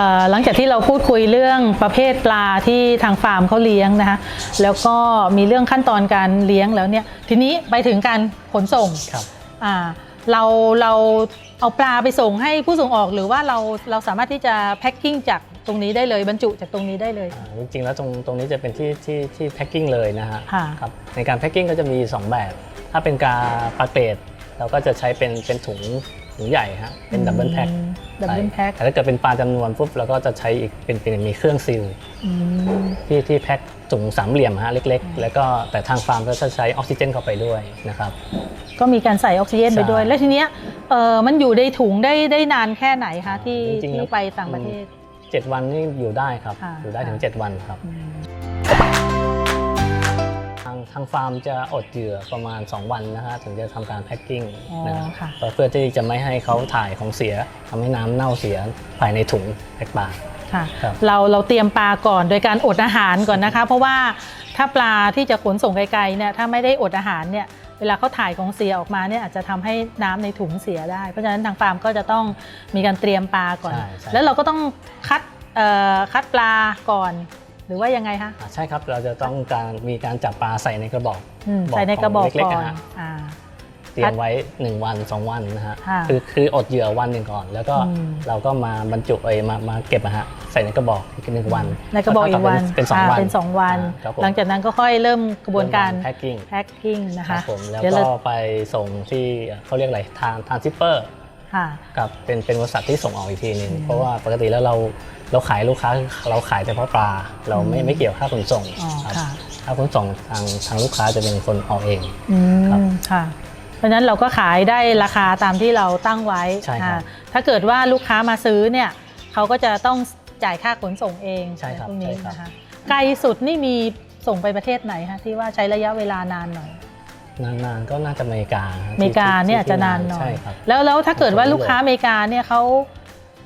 อ่อหลังจากที่เราพูดคุยเรื่องประเภทปลาที่ทางฟาร์มเขาเลี้ยงนะคะแล้วก็มีเรื่องขั้นตอนการเลี้ยงแล้วเนี่ยทีนี้ไปถึงการขนส่งครับอ่าเราเราเอาปลาไปส่งให้ผู้ส่งออกหรือว่าเราเราสามารถที่จะแพ็คกิ้งจากตรงนี้ได้เลยบรรจุจากตรงนี้ได้เลยอ่าจริงๆแล้วตรงตรงนี้จะเป็นที่ที่ที่แพ็คกิ้งเลยนะฮะค่ะครับในการแพ็คกิ้งก็จะมี 2 แบบ ถ้าเป็นกาปลาเกรด เราก็จะใช้เป็นเป็นถุงถุงใหญ่ฮะเป็นดับเบิลแพ็คดับเบิลแพ็คแต่ถ้าเกิดเป็นปลาจำนวนปุ๊บเราก็จะใช้อีกเป็นเป็นมีเครื่องซีลที่ที่แพ็คถุงสามเหลี่ยมฮะเล็ก ๆ แล้วก็แต่ทางฟาร์มก็จะใช้ออกซิเจนเข้าไปด้วยนะครับ ก็มีการใส่ออกซิเจนไปด้วยใช่แล้วทีเนี้ยเออมันอยู่ในถุงได้ได้นานแค่ไหนคะที่จริงๆแล้ที่ว ไปต่างประเทศ 7 วันนี่อยู่ได้ครับ ค่ะ อยู่ได้ถึงค่ะ7วันครับ ทางทางฟาร์มจะอดเหยื่อประมาณ 2 วันนะฮะถึงจะทำการแพ็คกิ้งอ๋อนะครับค่ะเพื่อที่จะไม่ให้เขาถ่ายของเสียทำให้น้ำเน่าเสียภายในถุงแพ็คปลาค่ะครับเราเราเตรียมปลาก่อนโดยการอดอาหารก่อนนะคะ เพราะว่าถ้าปลาที่จะขนส่งไกลๆเนี่ยถ้าไม่ได้อดอาหารเนี่ยเวลาเขาถ่ายของเสียออกมาเนี่ยอาจจะทำให้น้ำในถุงเสียได้ เพราะฉะนั้นทางฟาร์มก็จะต้องมีการเตรียมปลาก่อนใช่ใช่แล้วเราก็ต้องคัดเอ่อคัดปลาก่อน หรือว่ายังไงคะอ่าใช่ครับเราจะต้องการมีการจับปลาใส่ในกระบอกอืมบอกใส่ในกระบอกของเล็กๆก่อนนะฮะอ่าเตรียมไว้ 1 วัน 2 วันนะฮะค่ะคือคืออดเหยื่อวันหนึ่งก่อน แล้วก็อืมเราก็มาบรรจุเอยมามาเก็บนะฮะใส่ในกระบอกอีกหนึ่งวัน ในกระบอกอีกวันเป็นสองอ่าวันเป็นสองวันอ่าครับผมหลังจากนั้นก็ค่อยเริ่มกระบวนการแพ็คกิ้งแพ็คกิ้งนะครัคะบผมแล้วเดี๋ยวก็เราไปส่งที่เขาเรียกอะไรทางทางซิปเปอร์ค่ะกับเป็นเป็นบริษัทที่ส่งออกอีกทีหนึงเพราะว่าปกติแล้วเรา เราขายลูกค้าเราขายเฉพาะปลา เราไม่อืมไม่เกี่ยวค่าขนส่งอ๋อครับค่ะ ค่าขนส่งทางทางลูกค้าจะเป็นคนออกเอง อืครับมค่ะ เพราะฉะนั้นเราก็ขายได้ราคาตามที่เราตั้งไว้ใช่ครับอ่าถ้าเกิดว่าลูกค้ามาซื้อเนี่ยเขาก็จะต้องจ่ายค่าขนส่งเองใช่ครับพวกนี้ใช่ครับ นะคะไกลสุดนี่มีส่งไปประเทศไหนคะที่ว่าใช้ระยะเวลานานหน่อย นานๆก็น่าจะอเมริกาฮะอเมริกาที่เนี่ยอาจที่จะนานหน่อใช่ยครับ แล้วแล้วถ้าเกิดว่าของยุโรปลูกค้าอเมริกาเนี่ยเขา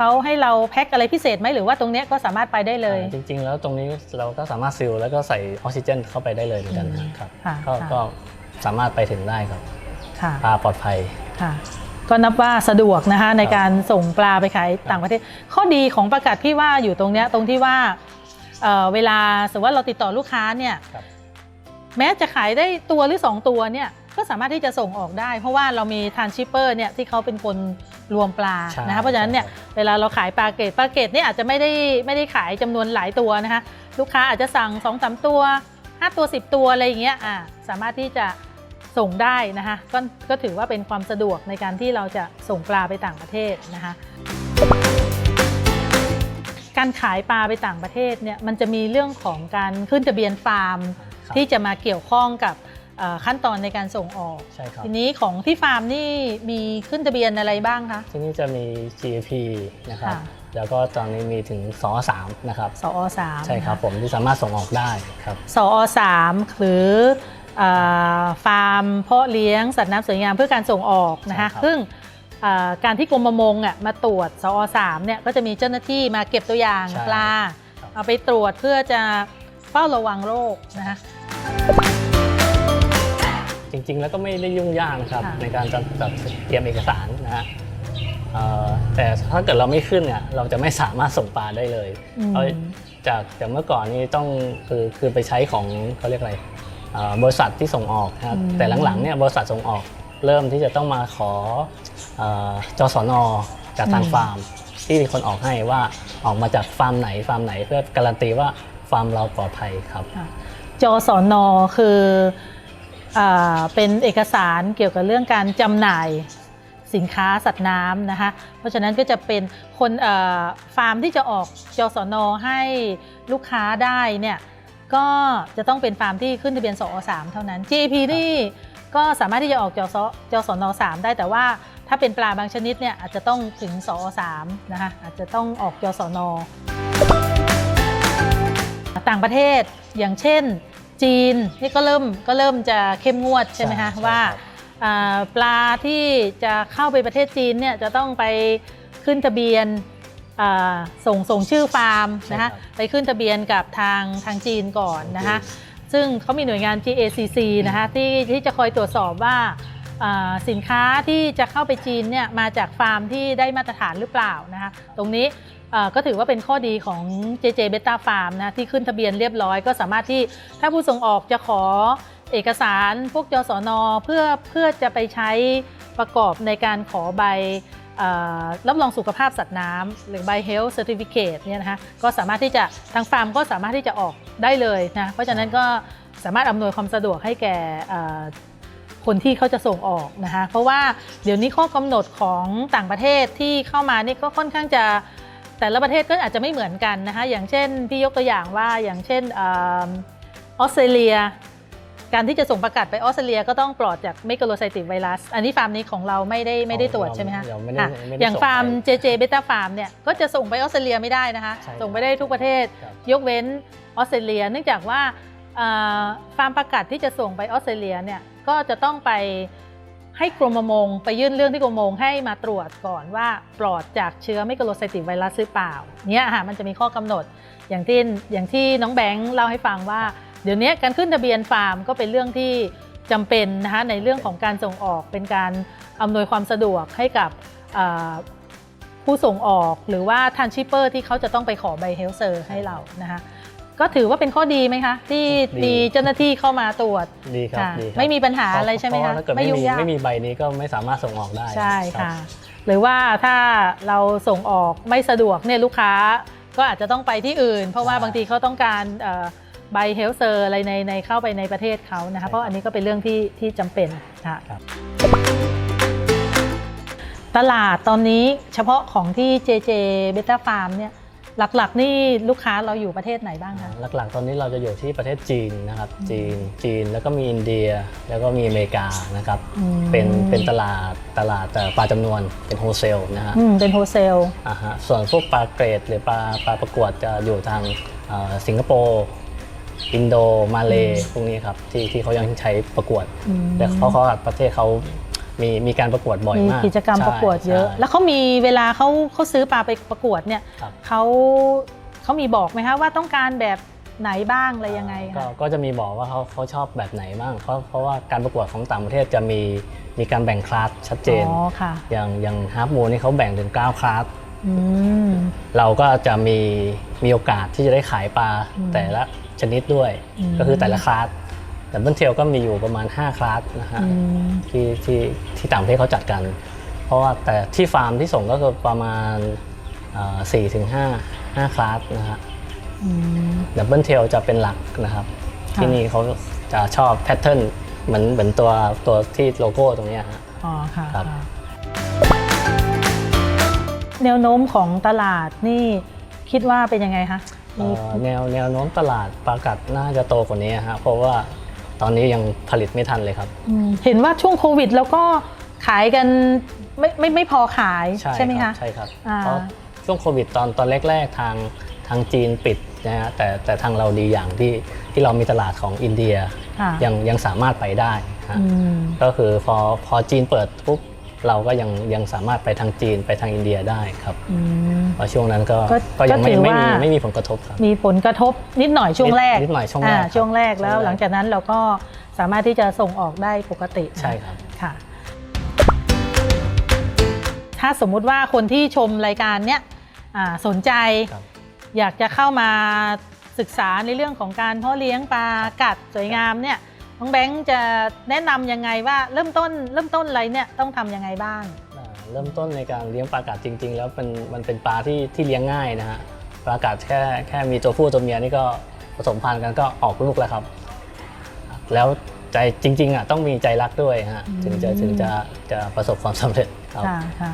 เขาให้เราแพ็คอะไรพิเศษไหมหรือว่าตรงเนี้ยก็สามารถไปได้เลยอ่าจริง ๆ แล้วตรงนี้เราก็สามารถซิลแล้วก็ใส่ออกซิเจนเข้าไปได้เลยเหมือนกันนะครับค่ะก็ค่ะ ก็สามารถไปถึงได้ครับค่ะปลาปลอดภัย ค่ะ ก็นับว่าสะดวกนะคะในการส่งปลาไปขายต่างประเทศ ข้อดีของประกาศพี่ว่าอยู่ตรงเนี้ยตรงที่ว่าเอ่อเวลาสมมติว่าเราติดต่อลูกค้าเนี่ยครับ แม้จะขายได้ตัวหรือ 2 ตัวเนี่ยก็สามารถที่จะส่งออกได้ เพราะว่าเรามีทานชิปเปอร์เนี่ยที่เขาเป็นคน รวมปลาใช่นะคะเพราะฉะนั้นเนี่ยใช่ครับเวลาเราขายปลาเกรดปลาเกรดเนี่ยอาจจะไม่ได้ไม่ได้ขายจำนวนหลายตัวนะคะลูกค้าอาจจะสั่ง2อสตัว 5 ตัว 10 ตัวอะไรอย่างเงี้ยอ่าสามารถที่จะส่งได้นะคะก็ก็ถือว่าเป็นความสะดวกในการที่เราจะส่งปลาไปต่างประเทศนะคะการขายปลาไปต่างประเทศเนี่ยมันจะมีเรื่องของการขึ้นทะเบียนฟาร์มครับที่จะมาเกี่ยวข้องกับเอ่อ ขั้นตอนในการส่งออก ใช่ครับ ทีนี้ของที่ฟาร์มนี่มีขึ้นทะเบียนอะไรบ้างคะ ที่นี่จะมี GAP นะครับ ค่ะ แล้วก็ตอนนี้มีถึงสอ3นะครับ สอสามใช่ครับผมที่สามารถส่งออกได้ครับ สอสามหรือเอ่อฟาร์มเพาะเลี้ยงสัตว์น้ำสวยงามเพื่อการส่งออกนะคะใช่ครับ ซึ่งเอ่อการที่กรมประมงอะมาตรวจสอสามเนี่ยก็จะมีเจ้าหน้าที่มาเก็บตัวอย่างใช่ปลาครับเอาไปตรวจเพื่อจะเฝ้าระวังโรคนะคะ จริง ๆ แล้วก็ไม่ได้ยุ่งยากนะครับ ค่ะ ในการจัดจัดเตรียมเอกสารนะฮะเอ่อแต่ถ้าเกิดเราไม่ขึ้นเนี่ยเราจะไม่สามารถส่งปลาได้เลย อืมเพราะจากจากเมื่อก่อนนี้ต้องคือคือไปใช้ของเขาเรียกอะไรเอ่อบริษัทที่ส่งออกนะครับอืม แต่หลังๆเนี่ยบริษัทส่งออกเริ่มที่จะต้องมาขอเอ่อจสนจากทางฟาร์ม ที่มีคนออกให้ว่าออกมาจากฟาร์มไหนฟาร์มไหนเพื่อการันตีว่าฟาร์มเราปลอดภัยครับ ค่ะจสนคืออา เป็นเอกสารเกี่ยวกับเรื่องการจำหน่ายสินค้าสัตว์น้ำนะคะ เพราะฉะนั้นก็จะเป็นคนเอ่อฟาร์มที่จะออกจสนให้ลูกค้าได้เนี่ยก็จะต้องเป็นฟาร์มที่ขึ้นทะเบียนสอ3เท่านั้น GAP นี่ก็สามารถที่จะออกจสจสน3ได้แต่ว่าถ้าเป็นปลาบางชนิดเนี่ยอาจจะต้องถึงสอ3นะคะอาจจะต้องออกจสนต่างประเทศอย่างเช่น จีนนี่ก็เริ่มก็เริ่มจะเข้มงวดใช่ไหมคะใช่ว่าครับอ่าปลาที่จะเข้าไปประเทศจีนเนี่ยจะต้องไปขึ้นทะเบียนอ่าส่งส่งชื่อฟาร์มนะคะไปขึ้นทะเบียนกับทางทางจีนก่อนนะคะซึ่งเขามีหน่วยงาน GACC นะคะที่ที่จะคอยตรวจสอบว่าอ่าสินค้าที่จะเข้าไปจีนเนี่ยมาจากฟาร์มที่ได้มาตรฐานหรือเปล่านะคะตรงนี้อ่า ก็ถือว่าเป็นข้อดีของ JJ Beta Farm นะที่ขึ้นทะเบียนเรียบร้อยก็สามารถที่ถ้าผู้ส่งออกจะขอเอกสารพวกจสนเพื่อเพื่อจะไปใช้ประกอบในการขอใบรับรองสุขภาพสัตว์น้ำหรือใบ Health Certificate เนี่ยนะคะก็สามารถที่จะทางฟาร์มก็สามารถที่จะออกได้เลยนะเพราะฉะนั้นก็สามารถอำนวยความสะดวกให้แก่คนที่เขาจะส่งออกนะคะเพราะว่าเดี๋ยวนี้ข้อกำหนดของต่างประเทศที่เข้ามานี่ก็ค่อนข้างจะ แต่ละประเทศก็อาจจะไม่เหมือนกันนะคะอย่างเช่นพี่ยกตัวอย่างว่าอย่างเช่นอออสเตรเลีย การที่จะส่งประกาศไปออสเตรเลียก็ต้องปลอดจากเมก l o ไซติ v ไวรัส อันนี้ฟาร์มนี้ของเราไม่ได้ไม่ได้ตรวจใช่ไหมคะเราไม่ได้ค่ะไม่ได้อย่างส่งฟาร์มไป JJ Beta Farm เนี่ยก็จะส่งไปออสเตรเลียไม่ได้นะคะใช่ส่งไปได้ทุกประเทศครับยกเว้นออสเตรเลีย เนื่องจากว่าเอ่อฟาร์มประกาศที่จะส่งไปออสเตรเลียเนี่ยก็จะต้องไป ให้กรมประมงไปยื่นเรื่องที่กรมประมงให้มาตรวจก่อนว่าปลอดจากเชื้อไมโครไซติกไวรัสหรือเปล่าเนี่ยค่ะมันจะมีข้อกำหนดอย่างที่อย่างที่น้องแบงค์เล่าให้ฟังว่า เดี๋ยวนี้การขึ้นทะเบียนฟาร์มก็เป็นเรื่องที่จำเป็นนะคะในเรื่องของการส่งออกเป็นการอำนวยความสะดวกให้กับผู้ส่งออกหรือว่าทันชิปเปอร์ที่เขาจะต้องไปขอใบเฮลเซอร์ให้เรานะคะ ก็ถือว่าเป็นข้อดีไหมคะ ที่ดีมีเจ้าหน้าที่เข้ามาตรวจดีครับค่ะดีครับไม่มีปัญหาอะไรใช่ไหมเพคะราว่าถ้าเกิดไม่มียุ่งยากไม่มีใบนี้ก็ไม่สามารถส่งออกได้ใช่รับค่ะ หรือว่าถ้าเราส่งออกไม่สะดวกเนี่ยลูกค้าก็อาจจะต้องไปที่อื่น เพราะว่าใช่บางทีเขาต้องการเอ่อใบเฮลเซอร์อะไรในในเข้าไปในประเทศเขานะใช่ครัคะบเพราะอันนี้ก็เป็นเรื่องที่ที่จำเป็นค่ะครับตลาดตอนนี้เฉพาะของที่ JJ Beta Farm เนี่ย หลักๆ นี่ลูกค้าเราอยู่ประเทศไหนบ้างคะ หลักๆ ตอนนี้เราจะอยู่ที่ประเทศจีนนะครับ จีน จีน แล้วก็มีอินเดีย แล้วก็มีอเมริกานะครับ อืม เป็น เป็นตลาด ตลาดแต่ปลาจำนวน เป็นโฮเซลนะฮะ อืมเป็นโฮเซล อ่าฮะ ส่วนพวกปลาเกรดหรือปลา ปลาประกวดจะอยู่ทางเอ่อสิงคโปร์ อินโด มาเลพวกนี้ครับ ที่ ที่เขายังใช้ประกวดอืมแต่เขาเขาประเทศเขา มีมีการประกวดบ่อยมีมากกิจกรรมใช่ประกวดเยอะ ใช่ แล้วเขามีเวลาเขาเขาซื้อปลาไปประกวดเนี่ยครับ เขาเขามีบอกไหมคะว่าต้องการแบบไหนบ้างอะไรยังไงก็คะก็จะมีบอกว่าเขาเขาชอบแบบไหนบ้างเพราะเพราะว่าการประกวดของต่างประเทศจะมีมีการแบ่งคลาสชัดเจน อ๋อค่ะอย่างอย่างฮาร์ m มูนี่เขาแบ่งถึง9คลาส อืม เราก็จะมีมีโอกาสที่จะได้ขายปลาอืมแต่ละชนิดด้วย อืม ก็คือแต่ละคลาส แต่เบิลเทลก็มีอยู่ประมาณ 5 คลาสนะฮะอืมที่ที่ที่ต่างประเทศเขาจัดกัน เพราะว่าแต่ที่ฟาร์มที่ส่งก็คือประมาณสี่ถึงห้าห้าคลาสนะฮะอืมดับเบิลเทลจะเป็นหลักนะครับค่ะที่นี่เขาจะชอบแพทเทิร์นเหมือนเหมือนตัวตัวที่โลโก้ตรงเนี้ยฮะอ๋อค่ะครับค่ะแนวโน้มของตลาดนี่คิดว่าเป็นยังไงคะเอ่มีอแนวแนวโน้มตลาดปลากัดน่าจะโตกว่านี้ฮะเพราะว่า ตอนนี้ยังผลิตไม่ทันเลยครับ อืมเห็นว่าช่วงโควิด แล้วก็ขายกันไม่ไม่ไม่พอขายใช่ไหมครัคะบใช่ครับอ่า เพราะช่วงโควิดตอนตอนแรกๆทางทางจีนปิดนะฮะแต่แต่ทางเราดีอย่างที่ที่เรามีตลาดของอินเดียค่ะยังยังสามารถไปได้ฮะอืมก็คือพอพอจีนเปิดปุ๊บ เราก็ยังยังสามารถไปทางจีนไปทางอินเดียได้ครับอืม เพราะช่วงนั้นก็ก็ก็ยังไม่ก็ถือไม่มีว่าไม่มีผลกระทบครับ มีผลกระทบนิดหน่อยช่วงแรกนิดหน่อยช่วงแรกอ่าครับช่วงแรกแล้วช่วงแรก หลังจากนั้นเราก็สามารถที่จะส่งออกได้ปกตินะ ใช่ครับ ค่ะ ถ้าสมมุติว่าคนที่ชมรายการเนี้ยอ่าสนใจ ครับอยากจะเข้ามาศึกษาในเรื่องของการเพาะเลี้ยงปลากัดสวยงามเนี่ย น้องแบงค์จะแนะนำยังไงว่าเริ่มต้นเริ่มต้นอะไรเนี่ยต้องทำยังไงบ้าง อ่าเริ่มต้นในการเลี้ยงปลากัดจริง ๆ แล้วเป็นมันเป็นปลาที่ที่เลี้ยงง่ายนะฮะปลากัดแค่แค่มีตัวผู้ตัวเมียนี่ก็ผสมพันธุ์กันก็ออกลูกแล้วครับ แล้วใจจริงๆอะต้องมีใจรักด้วยฮะอืม ถึงจะถึงจะจะประสบความสำเร็จครับ ค่ะค่ะ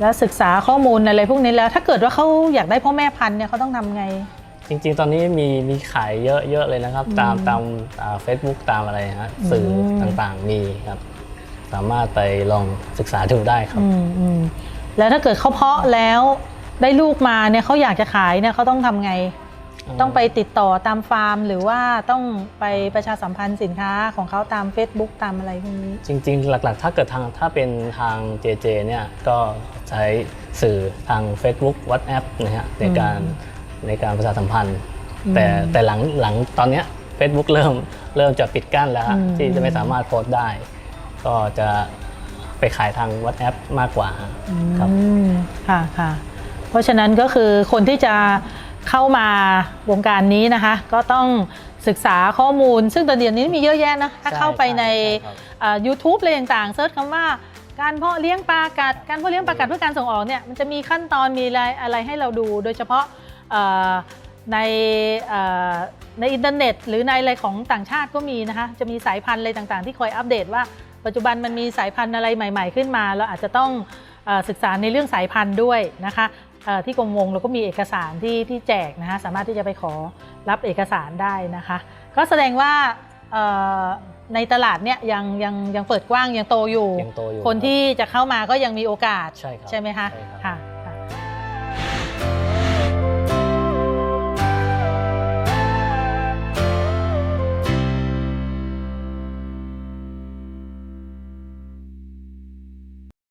แล้วศึกษาข้อมูลอะไรพวกนี้แล้ว ถ้าเกิดว่าเขาอยากได้พ่อแม่พันธุ์เนี่ยเขาต้องทำไง จริงๆ ตอนนี้มีมีขายเยอะเยอะเลยนะครับ ตามอืมตามเฟซบุ๊กตามอะไรฮะสื่ออมต่างๆมีครับ สามารถไปลองศึกษาดูได้ครับอืมอืมแล้วถ้าเกิดเขาเพาะแล้วได้ลูกมาเนี่ยเขาอยากจะขายเนี่ยเขาต้องทำไง ต้องไปติดต่อตามฟาร์ม หรือว่าต้องไปประชาสัมพันธ์สินค้าของเขาตาม Facebook ตามอะไรพวกนี้จริง ๆ หลักๆ ถ้าเกิดทางถ้าเป็นทาง JJ เนี่ยก็ใช้สื่อทาง Facebook WhatsApp นะฮะในการ ในการประชาสัมพันธ์อืมแต่แต่หลังหลังตอนเนี้ย Facebook เริ่มเริ่มจะปิดกั้นแล้วฮะอืมที่จะไม่สามารถโพสต์ได้ ก็จะไปขายทาง WhatsApp มากกว่าครับ อืมค่ะค่ะ เพราะฉะนั้นก็คือคนที่จะเข้ามาวงการนี้นะคะ ก็ต้องศึกษาข้อมูล ซึ่งตอนเดี๋ยวนี้มีเยอะแยะนะ ถ้าใช่เข้าไปในใช่ครับเอ่อ YouTube อะไรต่างๆเซิร์ชคำว่าการเพาะเลี้ยงปลากัด การเพาะเลี้ยงปลากัดเพื่อการส่งออกเนี่ยมันจะมีขั้นตอนมีอะไรอะไรให้เราดู โดยเฉพาะเอ่อ ในเอ่อในอินเทอร์เน็ต หรือในอะไรของต่างชาติก็มีนะคะจะมีสายพันธุ์อะไรต่างๆ ที่คอยอัปเดตว่าปัจจุบันมันมีสายพันธุ์อะไรใหม่ ๆ ขึ้นมา เราอาจจะต้องเอ่อศึกษาในเรื่องสายพันธุ์ด้วยนะคะเอ่อที่กรมวงเราก็มีเอกสารที่ที่แจกนะคะสามารถที่จะไปขอรับเอกสารได้นะคะ ก็แสดงว่าเอ่อในตลาดเนี่ยยังยังยังเปิดกว้างยังโตอยู่ยังโตอยู่คนที่จะเข้ามาก็ยังมีโอกาสใช่ครับใช่ไหมคะใช่ครับค่ะ